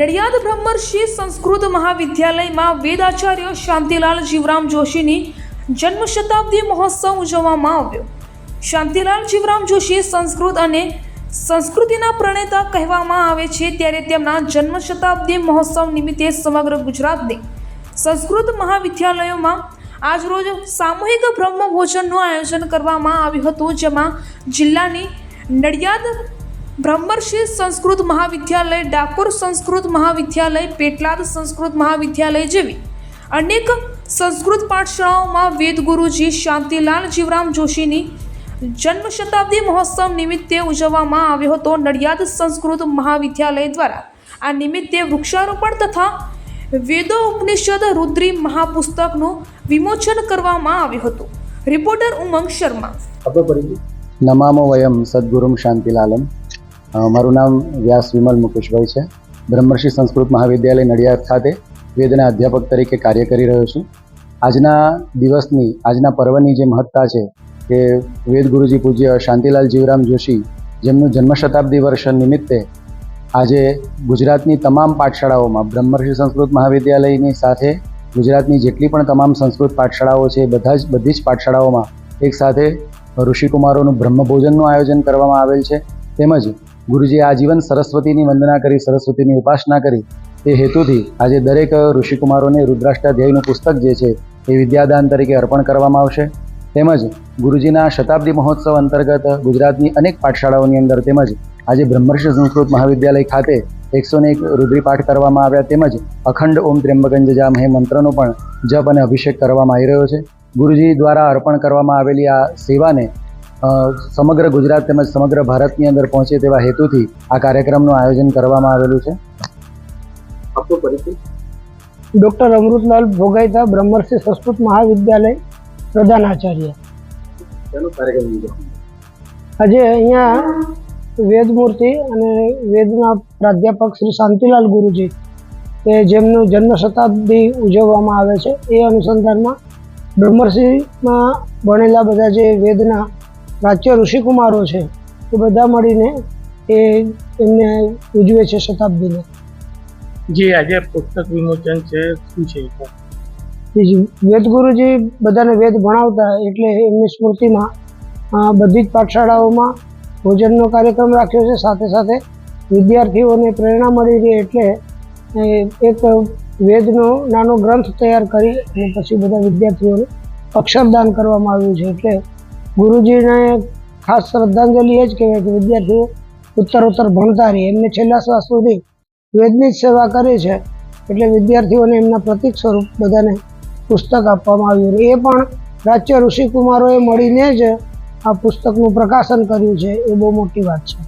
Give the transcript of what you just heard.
નડિયાદ બ્રહ્મર્ષિ સંસ્કૃત મહાવિદ્યાલયમાં વેદાચાર્ય શાંતિલાલ જીવરામ જોશીની જન્મ શતાબ્દી મહોત્સવ ઉજવવામાં આવ્યો. શાંતિલાલ જીવરામ જોશી સંસ્કૃત અને સંસ્કૃતિના પ્રણેતા કહેવામાં આવે છે ત્યારે તેમના જન્મ શતાબ્દી મહોત્સવ નિમિત્તે સમગ્ર ગુજરાતની સંસ્કૃત મહાવિદ્યાલયોમાં આજરોજ સામૂહિક બ્રહ્મભોજનનું આયોજન કરવામાં આવ્યું હતું, જેમાં જિલ્લાની નડિયાદ બ્રહ્મર્ષિ સંસ્કૃત મહાવિદ્યાલય, ડાકોર સંસ્કૃત મહાવિદ્યાલય, પેટલાદ સંસ્કૃત મહાવિદ્યાલય જેવી અનેક સંસ્કૃત પાઠશાળાઓમાં વેદગુરુજી શાંતિલાલ જીવરામ જોશીની જન્મ શતાબ્દી મહોત્સવ નિમિત્તે ઉજવવામાં આવ્યો હતો. નડિયાદ સંસ્કૃત મહાવિદ્યાલય દ્વારા આ નિમિત્તે વૃક્ષારોપણ તથા વેદો ઉપનિષદ રુદ્રી મહાપુસ્તકનું વિમોચન કરવામાં આવ્યું હતું. રિપોર્ટર ઉમંગ શર્મા. નમામો વયમ સદગુરુમ શાંતિલાલમ. મારું નામ વ્યાસ વિમલ મુકેશભાઈ છે. બ્રહ્મર્ષિ સંસ્કૃત મહાવિદ્યાલય નડિયાદ ખાતે વેદના અધ્યાપક તરીકે કાર્ય કરી રહ્યો છું. આજના દિવસની, આજના પર્વની જે મહત્તા છે કે વેદ ગુરુજી પૂજ્ય શાંતિલાલ જીવરામ જોશી જેમનું જન્મ શતાબ્દી વર્ષ નિમિત્તે આજે ગુજરાતની તમામ પાઠશાળાઓમાં, બ્રહ્મર્ષિ સંસ્કૃત મહાવિદ્યાલયની સાથે ગુજરાતની જેટલી પણ તમામ સંસ્કૃત પાઠશાળાઓ છે, બધા જ, બધી જ પાઠશાળાઓમાં એક સાથે ઋષિકુમારોનું બ્રહ્મભોજનનું આયોજન કરવામાં આવેલ છે. તેમજ ગુરુજીએ આજીવન સરસ્વતીની વંદના કરી, સરસ્વતીની ઉપાસના કરી. તે હેતુથી આજે દરેક ઋષિકુમારોને રુદ્રાષ્ટાધ્યાયનું પુસ્તક જે છે એ વિદ્યાદાન તરીકે અર્પણ કરવામાં આવશે. તેમજ ગુરુજીના શતાબ્દી મહોત્સવ અંતર્ગત ગુજરાતની અનેક પાઠશાળાઓની અંદર તેમજ આજે બ્રહ્મર્ષિ સંસ્કૃત મહાવિદ્યાલય ખાતે એકસો એક રુદ્રીપાઠ કરવામાં આવ્યા. તેમજ અખંડ ઓમ ત્ર્યંબકંજ જામ હે મંત્રનો પણ જપ અને અભિષેક કરવામાં આવી રહ્યો છે. ગુરુજી દ્વારા અર્પણ કરવામાં આવેલી આ સેવાને સમગ્ર ગુજરાત તેમજ સમગ્ર ભારતની અંદર પહોંચે તેવા હેતુથી આ કાર્યક્રમનું આયોજન કરવામાં આવેલું છે? ડોક્ટર અમૃતલાલ ભોગાઈતા બ્રહ્મર્ષિ સંસ્કૃત મહાવિદ્યાલય પ્રધાન આચાર્ય. આજે અહીંયા વેદમૂર્તિ અને વેદના પ્રાધ્યાપક શ્રી શાંતિલાલ ગુરુજી કે જેમનું જન્મ શતાબ્દી ઉજવવામાં આવે છે એ અનુસંધાનમાં બ્રહ્મર્ષિમાં ભણેલા બધા જે વેદના પ્રાચ્ય ઋષિકુમારો છે એ બધા મળીને એ એમને ઉજવે છે શતાબ્દીને. જે આજે પુસ્તક વિમોચન છે શું છે વેદ ગુરુજી વેદગુરુજી બધાને વેદ ભણાવતા એટલે એમની સ્મૃતિમાં બધી જ પાઠશાળાઓમાં ભોજનનો કાર્યક્રમ રાખ્યો છે. સાથે સાથે વિદ્યાર્થીઓને પ્રેરણા મળી રહે એટલે એક વેદનો નાનો ગ્રંથ તૈયાર કરી અને પછી બધા વિદ્યાર્થીઓને અક્ષરદાન કરવામાં આવ્યું છે. એટલે ગુરુજીને ખાસ શ્રદ્ધાંજલિ એ જ કહેવાય કે વિદ્યાર્થીઓ ઉત્તર ઉત્તર ભણતા રહે. એમને છેલ્લા શ્વાસ સુધી વેદની સેવા કરી છે. એટલે વિદ્યાર્થીઓને એમના પ્રતિક સ્વરૂપ બધાને પુસ્તક આપવામાં આવ્યું એ પણ રાજ્ય ઋષિકુમારોએ મળીને જ આ પુસ્તકનું પ્રકાશન કર્યું છે. એ બહુ મોટી વાત છે.